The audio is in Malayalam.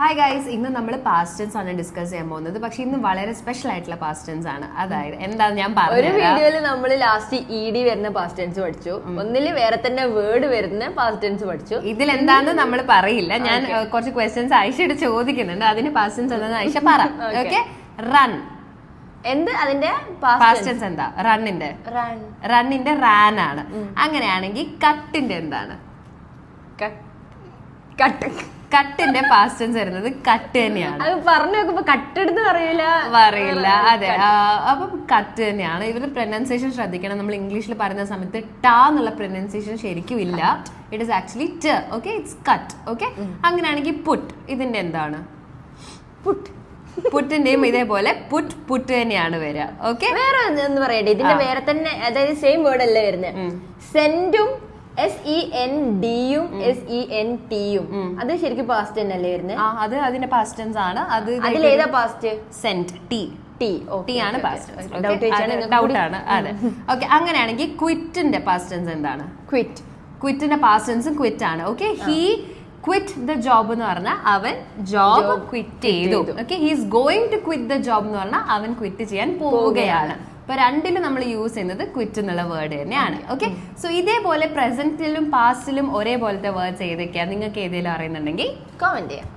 ഹായ് ഗൈസ് ഇന്ന് നമ്മൾ പാസ്റ്റൻസ് ആണ് ഡിസ്കസ് ചെയ്യാൻ പോകുന്നത്. പക്ഷെ ഇന്ന് വളരെ സ്പെഷ്യൽ ആയിട്ടുള്ള പാസ്റ്റൻസ് ആണ്. അതായത് എന്താണ് ഞാൻ ഒരു വീഡിയോയിൽ നമ്മൾ ലാസ്റ്റ് ഇ ഡി വരുന്ന പാസ്റ്റ് ടെൻസ് പഠിച്ചു. ഒന്നിൽ വേറെ തന്നെ വേർഡ് വരുന്ന പാസ്റ്റ് ടെൻസ് പഠിച്ചു. ഇതിൽ എന്താന്ന് നമ്മൾ പറയില്ല. ഞാൻ കുറച്ച് ക്വസ്റ്റ്യൻസ് ആയിഷയുടെ ചോദിക്കുന്നുണ്ട്. അതിന് പാസ്റ്റൻസ് എന്താന്ന് ആയിഷ പറ. ഓക്കെ റൺ എന്ത്? അതിന്റെ പാസ്റ്റ് പാസ്റ്റൻസ് എന്താ? റണ്ണിന്റെ റണ്ണിന്റെ റാൻ ആണ്. അങ്ങനെയാണെങ്കിൽ കട്ടിന്റെ എന്താണ്? കട്ട് കട്ടിന്റെ പാസ്റ്റൻസ് വരുന്നത് കട്ട് തന്നെയാണ്. അത് പറഞ്ഞു നോക്കുമ്പോ കട്ടെടുത്ത് പറയൂല. പറയില്ല. അതെ. അപ്പൊ അപ്പം കട്ട് തന്നെയാണ്. ഇവരുടെ പ്രൊനൗൺസിയേഷൻ ശ്രദ്ധിക്കണം. നമ്മൾ ഇംഗ്ലീഷിൽ പറയുന്ന സമയത്ത് ടാ എന്നുള്ള പ്രൊനൗൺസിയേഷൻ ശരിക്കും ഇല്ല. ഇറ്റ് ഇസ് ആക്ച്വലി ട്. ഓക്കെ ഇറ്റ്സ് കട്ട് ഓക്കെ അങ്ങനെയാണെങ്കിൽ പുട്ട് ഇതിന്റെ എന്താണ്? പുട്ട് പുട്ടിന്റെയും ഇതേപോലെ പുട്ട് പുട്ട് തന്നെയാണ് വരിക. ഓക്കെ വേറെ എന്ന് പറയട്ടെ. ഇതിന്റെ വേറെ തന്നെ അതായത് സെയിം വേർഡ് അല്ലേ വരുന്നത് സെന്റും എസ് ഇ എൻ ഡിയും എസ് ഇ എൻ ടിയും അത് ശരിക്കും പാസ്റ്റ് തന്നെ അല്ലേ വരുന്നത് ആ അത് അതിന്റെ പാസ്റ്റ് ടെൻസ് ആണ്. അത് അതിലേതാ past sent T T T ആണ് പാസ്റ്റ് ഡൗട്ട് ആണ്. അതെ. ഓക്കെ അങ്ങനെയാണെങ്കിൽ ക്വിറ്റിന്റെ പാസ്റ്റ് ടെൻസ് എന്താണ്? ക്വിറ്റ് ക്വിറ്റിന്റെ പാസ്റ്റ് ടെൻസും ക്വിറ്റ് ആണ്. Okay he quit the job എന്ന് പറഞ്ഞാൽ അവൻ ജോബ് ക്വിറ്റ് ചെയ്തു. Okay he's going to quit the job എന്ന് പറഞ്ഞാൽ അവൻ ക്വിറ്റ് ചെയ്യാൻ പോവുകയാണ്. അപ്പൊ രണ്ടിലും നമ്മൾ യൂസ് ചെയ്യുന്നത് ക്വിറ്റ് എന്നുള്ള വേർഡ് തന്നെയാണ്. ഓക്കെ സോ ഇതേപോലെ പ്രസന്റിലും പാസ്റ്റിലും ഒരേപോലത്തെ വേർഡ്സ് ഏതൊക്കെയാണ് നിങ്ങൾക്ക് ഏതെങ്കിലും അറിയുന്നുണ്ടെങ്കിൽ കമന്റ് ചെയ്യാം.